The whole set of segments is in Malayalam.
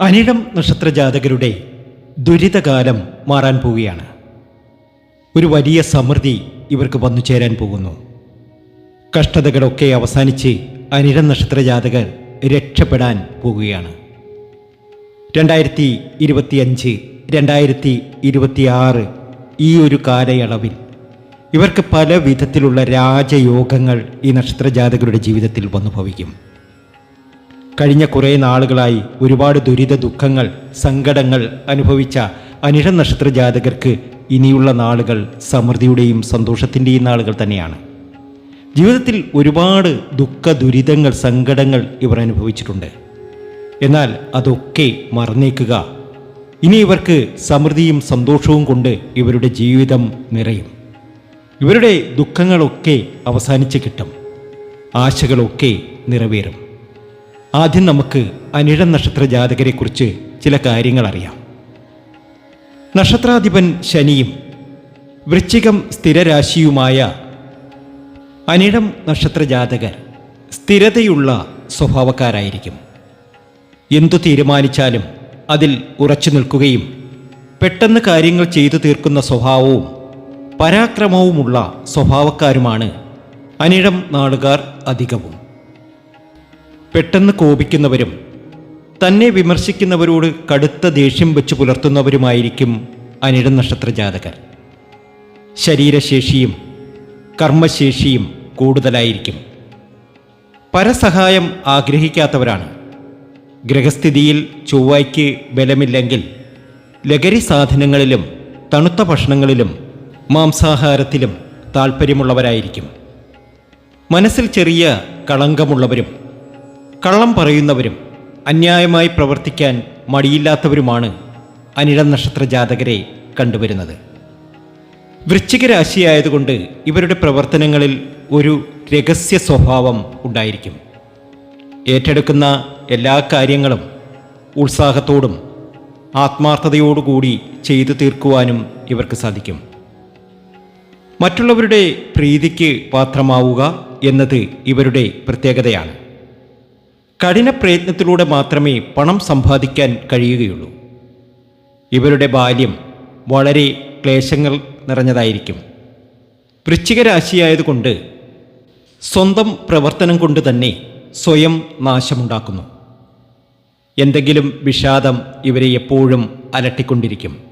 അനിഴം നക്ഷത്ര ജാതകരുടെ ദുരിതകാലം മാറാൻ പോവുകയാണ്. ഒരു വലിയ സമൃദ്ധി ഇവർക്ക് വന്നു ചേരാൻ പോകുന്നു. കഷ്ടതകളൊക്കെ അവസാനിച്ച് അനിഴം നക്ഷത്ര ജാതകർ രക്ഷപ്പെടാൻ പോവുകയാണ്. രണ്ടായിരത്തി ഇരുപത്തിയഞ്ച് രണ്ടായിരത്തി ഇരുപത്തിയാറ് ഈ ഒരു കാലയളവിൽ ഇവർക്ക് പല വിധത്തിലുള്ള രാജയോഗങ്ങൾ ഈ നക്ഷത്ര ജാതകരുടെ ജീവിതത്തിൽ വന്നു ഭവിക്കും. കഴിഞ്ഞ കുറേ നാളുകളായി ഒരുപാട് ദുരിത ദുഃഖങ്ങൾ സങ്കടങ്ങൾ അനുഭവിച്ച അനിഴ നക്ഷത്ര ജാതകർക്ക് ഇനിയുള്ള നാളുകൾ സമൃദ്ധിയുടെയും സന്തോഷത്തിന്റെയും നാളുകൾ തന്നെയാണ്. ജീവിതത്തിൽ ഒരുപാട് ദുഃഖ ദുരിതങ്ങൾ സങ്കടങ്ങൾ ഇവർ അനുഭവിച്ചിട്ടുണ്ട്. എന്നാൽ അതൊക്കെ മറന്നേക്കുക. ഇനി ഇവർക്ക് സമൃദ്ധിയും സന്തോഷവും കൊണ്ട് ഇവരുടെ ജീവിതം നിറയും. ഇവരുടെ ദുഃഖങ്ങളൊക്കെ അവസാനിച്ച് കിട്ടും. ആശകളൊക്കെ നിറവേറും. ആദ്യം നമുക്ക് അനിഴ നക്ഷത്ര ജാതകരെക്കുറിച്ച് ചില കാര്യങ്ങൾ അറിയാം നക്ഷത്രാധിപൻ ശനിയും വൃശ്ചികം സ്ഥിരരാശിയുമായ അനിഴം നക്ഷത്ര ജാതകർ സ്ഥിരതയുള്ള സ്വഭാവക്കാരായിരിക്കും. എന്തു തീരുമാനിച്ചാലും അതിൽ ഉറച്ചു നിൽക്കുകയും പെട്ടെന്ന് കാര്യങ്ങൾ ചെയ്തു തീർക്കുന്ന സ്വഭാവവും പരാക്രമവുമുള്ള സ്വഭാവക്കാരുമാണ് അനിഴം നാളുകാർ അധികവും. പെട്ടെന്ന് കോപിക്കുന്നവരും തന്നെ വിമർശിക്കുന്നവരോട് കടുത്ത ദേഷ്യം വെച്ച് പുലർത്തുന്നവരുമായിരിക്കും അനിട നക്ഷത്ര ജാതകർ ശരീരശേഷിയും കർമ്മശേഷിയും കൂടുതലായിരിക്കും. പരസഹായം ആഗ്രഹിക്കാത്തവരാണ്. ഗ്രഹസ്ഥിതിയിൽ ചൊവ്വയ്ക്ക് ബലമില്ലെങ്കിൽ ലഹരി സാധനങ്ങളിലും തണുത്ത ഭക്ഷണങ്ങളിലും മാംസാഹാരത്തിലും താൽപ്പര്യമുള്ളവരായിരിക്കും. മനസ്സിൽ ചെറിയ കളങ്കമുള്ളവരും കള്ളം പറയുന്നവരും അന്യായമായി പ്രവർത്തിക്കാൻ മടിയില്ലാത്തവരുമാണ് അനിഴം നക്ഷത്ര ജാതകരെ കണ്ടുവരുന്നത്. വൃശ്ചിക രാശിയായതുകൊണ്ട് ഇവരുടെ പ്രവർത്തനങ്ങളിൽ ഒരു രഹസ്യ സ്വഭാവം ഉണ്ടായിരിക്കും. ഏറ്റെടുക്കുന്ന എല്ലാ കാര്യങ്ങളും ഉത്സാഹത്തോടും ആത്മാർത്ഥതയോടുകൂടി ചെയ്തു തീർക്കുവാനും ഇവർക്ക് സാധിക്കും. മറ്റുള്ളവരുടെ പ്രീതിക്ക് പാത്രമാവുക എന്നത് ഇവരുടെ പ്രത്യേകതയാണ്. കഠിന പ്രയത്നത്തിലൂടെ മാത്രമേ പണം സമ്പാദിക്കാൻ കഴിയുകയുള്ളൂ. ഇവരുടെ ബാല്യം വളരെ ക്ലേശങ്ങൾ നിറഞ്ഞതായിരിക്കും. വൃശ്ചിക രാശിയായതുകൊണ്ട് സ്വന്തം പ്രവർത്തനം കൊണ്ട് തന്നെ സ്വയം നാശമുണ്ടാക്കുന്നു. എന്തെങ്കിലും വിഷാദം ഇവരെ എപ്പോഴും അലട്ടിക്കൊണ്ടിരിക്കും.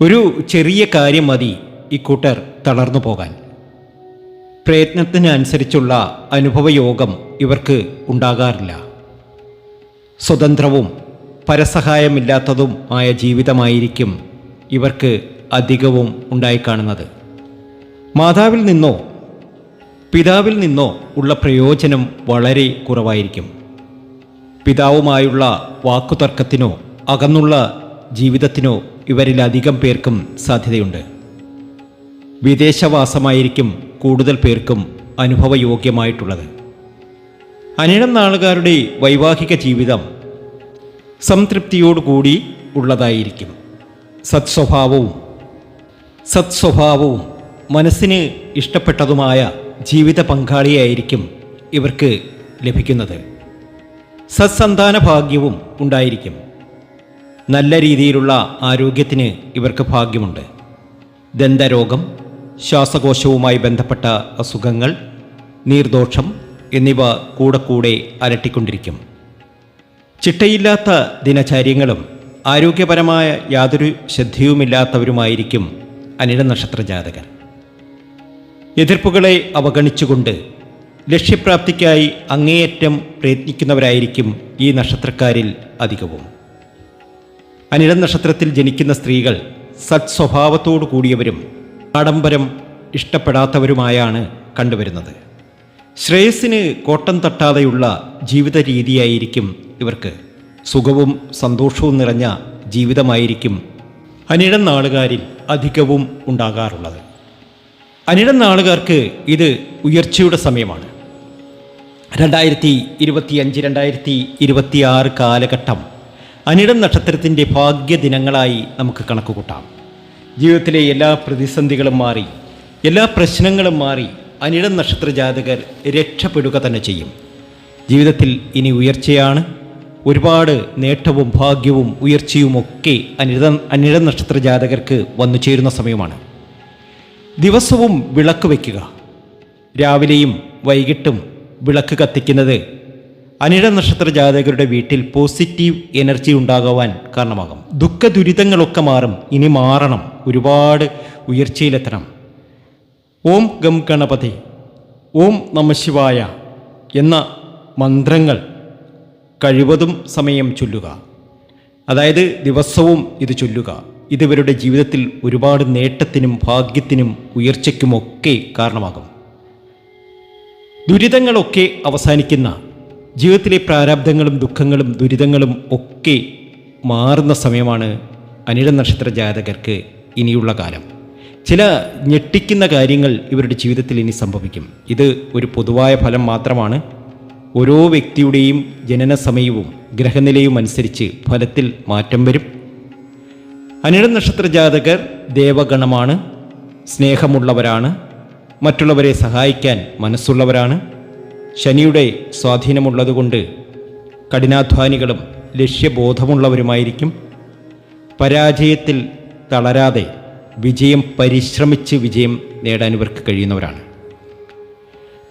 ഒരു ചെറിയ കാര്യം മതി ഇക്കൂട്ടർ തളർന്നു പോകാൻ. പ്രയത്നത്തിനനുസരിച്ചുള്ള അനുഭവയോഗം ഇവർക്ക് ഉണ്ടാകാറില്ല. സ്വതന്ത്രവും പരസഹായമില്ലാത്തതും ആയ ജീവിതമായിരിക്കും ഇവർക്ക് അധികവും ഉണ്ടായിക്കാണുന്നത്. മാതാവിൽ നിന്നോ പിതാവിൽ നിന്നോ ഉള്ള പ്രയോജനം വളരെ കുറവായിരിക്കും. പിതാവുമായുള്ള വാക്കുതർക്കത്തിനോ അകന്നുള്ള ജീവിതത്തിനോ ഇവരിലധികം പേർക്കും സാധ്യതയുണ്ട്. വിദേശവാസമായിരിക്കും കൂടുതൽ പേർക്കും അനുഭവയോഗ്യമായിട്ടുള്ളത്. അനിഴം നാളുകാരുടെ വൈവാഹിക ജീവിതം സംതൃപ്തിയോടുകൂടി ഉള്ളതായിരിക്കും. സത്സ്വഭാവവും സത്സ്വഭാവവും മനസ്സിന് ഇഷ്ടപ്പെട്ടതുമായ ജീവിത പങ്കാളിയായിരിക്കും ഇവർക്ക് ലഭിക്കുന്നത്. സത്സന്താന ഭാഗ്യവും ഉണ്ടായിരിക്കും. നല്ല രീതിയിലുള്ള ആരോഗ്യത്തിന് ഇവർക്ക് ഭാഗ്യമുണ്ട്. ദന്തരോഗം ശ്വാസകോശവുമായി ബന്ധപ്പെട്ട അസുഖങ്ങൾ നീർദോഷം എന്നിവ കൂടെ കൂടെ അലട്ടിക്കൊണ്ടിരിക്കും. ചിട്ടയില്ലാത്ത ദിനചര്യങ്ങളും ആരോഗ്യപരമായ യാതൊരു ശ്രദ്ധയുമില്ലാത്തവരുമായിരിക്കും അനിട നക്ഷത്ര ജാതകർ എതിർപ്പുകളെ അവഗണിച്ചുകൊണ്ട് ലക്ഷ്യപ്രാപ്തിക്കായി അങ്ങേയറ്റം പ്രയത്നിക്കുന്നവരായിരിക്കും ഈ നക്ഷത്രക്കാരിൽ അധികവും. അനിട നക്ഷത്രത്തിൽ ജനിക്കുന്ന സ്ത്രീകൾ സത്സ്വഭാവത്തോടു കൂടിയവരും ആഡംബരം ഇഷ്ടപ്പെടാത്തവരുമായാണ് കണ്ടുവരുന്നത്. ശ്രേയസ്സിന് കോട്ടം തട്ടാതെയുള്ള ജീവിത രീതിയായിരിക്കും ഇവർക്ക്. സുഖവും സന്തോഷവും നിറഞ്ഞ ജീവിതമായിരിക്കും അനിഴം നാളുകാരിൽ അധികവും ഉണ്ടാകാറുള്ളത്. അനിഴം നാളുകാർക്ക് ഇത് ഉയർച്ചയുടെ സമയമാണ്. രണ്ടായിരത്തി ഇരുപത്തിയഞ്ച് രണ്ടായിരത്തി ഇരുപത്തിയാറ് കാലഘട്ടം അനിടം നക്ഷത്രത്തിന്റെ ഭാഗ്യദിനങ്ങളായി നമുക്ക് കണക്കുകൂട്ടാം. ജീവിതത്തിലെ എല്ലാ പ്രതിസന്ധികളും മാറി എല്ലാ പ്രശ്നങ്ങളും മാറി അനിടം നക്ഷത്ര ജാതകർ രക്ഷപ്പെടുക തന്നെ ചെയ്യും. ജീവിതത്തിൽ ഇനി ഉയർച്ചയാണ്. ഒരുപാട് നേട്ടവും ഭാഗ്യവും ഉയർച്ചയും ഒക്കെ അനിട അനിഴ നക്ഷത്ര ജാതകർക്ക് വന്നു ചേരുന്ന സമയമാണ്. ദിവസവും വിളക്ക് വയ്ക്കുക. രാവിലെയും വൈകിട്ടും വിളക്ക് കത്തിക്കുന്നത് അനിഴ നക്ഷത്ര ജാതകരുടെ വീട്ടിൽ പോസിറ്റീവ് എനർജി ഉണ്ടാകുവാൻ കാരണമാകും. ദുഃഖ ദുരിതങ്ങളൊക്കെ മാറും. ഇനി മാറണം. ഒരുപാട് ഉയർച്ചയിലെത്തണം. ഓം ഗം ഗണപതി ഓം നമശിവായ എന്ന മന്ത്രങ്ങൾ കഴിവതും സമയം ചൊല്ലുക. അതായത് ദിവസവും ഇത് ചൊല്ലുക. ഇതിവരുടെ ജീവിതത്തിൽ ഒരുപാട് നേട്ടത്തിനും ഭാഗ്യത്തിനും ഉയർച്ചയ്ക്കുമൊക്കെ കാരണമാകും. ദുരിതങ്ങളൊക്കെ അവസാനിക്കുന്ന ജീവിതത്തിലെ പ്രാരാബ്ധങ്ങളും ദുഃഖങ്ങളും ദുരിതങ്ങളും ഒക്കെ മാറുന്ന സമയമാണ് അനിഴ നക്ഷത്ര ജാതകർക്ക് ഇനിയുള്ള കാലം. ചില ഞെട്ടിക്കുന്ന കാര്യങ്ങൾ ഇവരുടെ ജീവിതത്തിൽ ഇനി സംഭവിക്കും. ഇത് ഒരു പൊതുവായ ഫലം മാത്രമാണ്. ഓരോ വ്യക്തിയുടെയും ജനന സമയവും ഗ്രഹനിലയും അനുസരിച്ച് ഫലത്തിൽ മാറ്റം വരും. അനിഴ നക്ഷത്ര ജാതകർ ദേവഗണമാണ് സ്നേഹമുള്ളവരാണ് മറ്റുള്ളവരെ സഹായിക്കാൻ മനസ്സുള്ളവരാണ്. ശനിയുടെ സ്വാധീനമുള്ളതുകൊണ്ട് കഠിനാധ്വാനികളും ലക്ഷ്യബോധമുള്ളവരുമായിരിക്കും. പരാജയത്തിൽ തളരാതെ വിജയം പരിശ്രമിച്ച് വിജയം നേടാൻ ഇവർക്ക് കഴിയുന്നവരാണ്.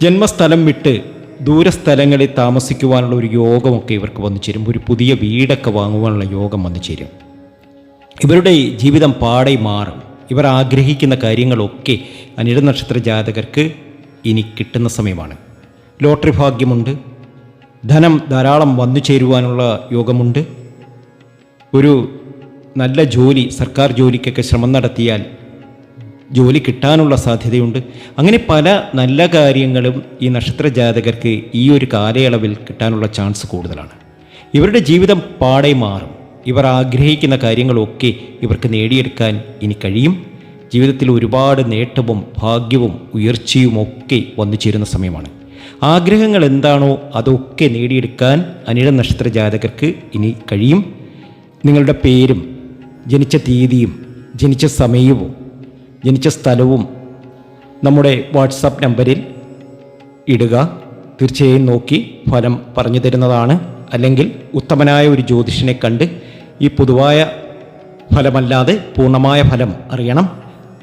ജന്മസ്ഥലം വിട്ട് ദൂരസ്ഥലങ്ങളിൽ താമസിക്കുവാനുള്ള ഒരു യോഗമൊക്കെ ഇവർക്ക് വന്നു ചേരും. ഒരു പുതിയ വീടൊക്കെ വാങ്ങുവാനുള്ള യോഗം വന്നു ചേരും. ഇവരുടെ ജീവിതം പാടെ മാറും. ഇവർ ആഗ്രഹിക്കുന്ന കാര്യങ്ങളൊക്കെ അനിഴ നക്ഷത്ര ജാതകർക്ക് ഇനി കിട്ടുന്ന സമയമാണ്. ലോട്ടറി ഭാഗ്യമുണ്ട്. ധനം ധാരാളം വന്നു ചേരുവാനുള്ള യോഗമുണ്ട്. ഒരു നല്ല ജോലി സർക്കാർ ജോലിക്കൊക്കെ ശ്രമം നടത്തിയാൽ ജോലി കിട്ടാനുള്ള സാധ്യതയുണ്ട്. അങ്ങനെ പല നല്ല കാര്യങ്ങളും ഈ നക്ഷത്ര ജാതകർക്ക് ഈ ഒരു കാലയളവിൽ കിട്ടാനുള്ള ചാൻസ് കൂടുതലാണ്. ഇവരുടെ ജീവിതം പാടെ മാറും. ഇവർ ആഗ്രഹിക്കുന്ന കാര്യങ്ങളൊക്കെ ഇവർക്ക് നേടിയെടുക്കാൻ ഇനി കഴിയും. ജീവിതത്തിൽ ഒരുപാട് നേട്ടവും ഭാഗ്യവും ഉയർച്ചയും ഒക്കെ വന്നു ചേരുന്ന സമയമാണ്. ആഗ്രഹങ്ങൾ എന്താണോ അതൊക്കെ നേടിയെടുക്കാൻ അനിഴ നക്ഷത്ര ജാതകർക്ക് ഇനി കഴിയും. നിങ്ങളുടെ പേരും ജനിച്ച തീയതിയും ജനിച്ച സമയവും ജനിച്ച സ്ഥലവും നമ്മുടെ വാട്സാപ്പ് നമ്പറിൽ ഇടുക. തീർച്ചയായും നോക്കി ഫലം പറഞ്ഞു തരുന്നതാണ്. അല്ലെങ്കിൽ ഉത്തമനായ ഒരു ജ്യോതിഷനെ കണ്ട് ഈ പൊതുവായ ഫലമല്ലാതെ പൂർണമായ ഫലം അറിയണം.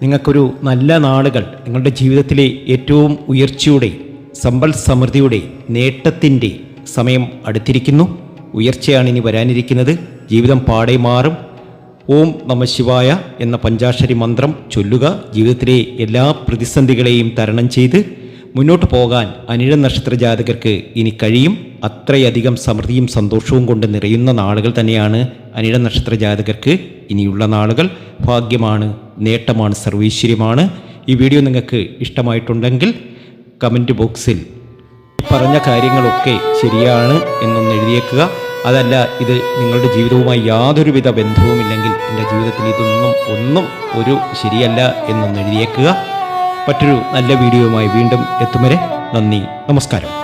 നിങ്ങൾക്കൊരു നല്ല നാളുകൾ നിങ്ങളുടെ ജീവിതത്തിലെ ഏറ്റവും ഉയർച്ചയുടെ സമ്പൽ സമൃദ്ധിയുടെ നേട്ടത്തിന്റെ സമയം അടുത്തിരിക്കുന്നു. ഉയർച്ചയാണ് ഇനി വരാനിരിക്കുന്നത്. ജീവിതം പാടെ മാറും. ഓം നമ ശിവായ എന്ന പഞ്ചാക്ഷരി മന്ത്രം ചൊല്ലുക ജീവിതത്തിലെ എല്ലാ പ്രതിസന്ധികളെയും തരണം ചെയ്ത് മുന്നോട്ട് പോകാൻ അനിഴ നക്ഷത്ര ജാതകർക്ക് ഇനി കഴിയും. അത്രയധികം സമൃദ്ധിയും സന്തോഷവും കൊണ്ട് നിറയുന്ന നാളുകൾ തന്നെയാണ് അനിഴ നക്ഷത്ര ജാതകർക്ക് ഇനിയുള്ള നാളുകൾ. ഭാഗ്യമാണ് നേട്ടമാണ് സർവീശ്വര്യമാണ്. ഈ വീഡിയോ നിങ്ങൾക്ക് ഇഷ്ടമായിട്ടുണ്ടെങ്കിൽ കമന്റ് ബോക്സിൽ പറഞ്ഞ കാര്യങ്ങളൊക്കെ ശരിയാണ് എന്നൊന്ന് എഴുതിയേക്കുക. അതല്ല ഇത് നിങ്ങളുടെ ജീവിതവുമായി യാതൊരുവിധ ബന്ധവുമില്ലെങ്കിൽ എന്റെ ജീവിതത്തിൽ ഇതൊന്നും ഒന്നും ഒരു ശരിയല്ല എന്നൊന്ന് എഴുതിയേക്കുക. മറ്റൊരു നല്ല വീഡിയോയുമായി വീണ്ടും എത്തും വരെ നന്ദി നമസ്കാരം.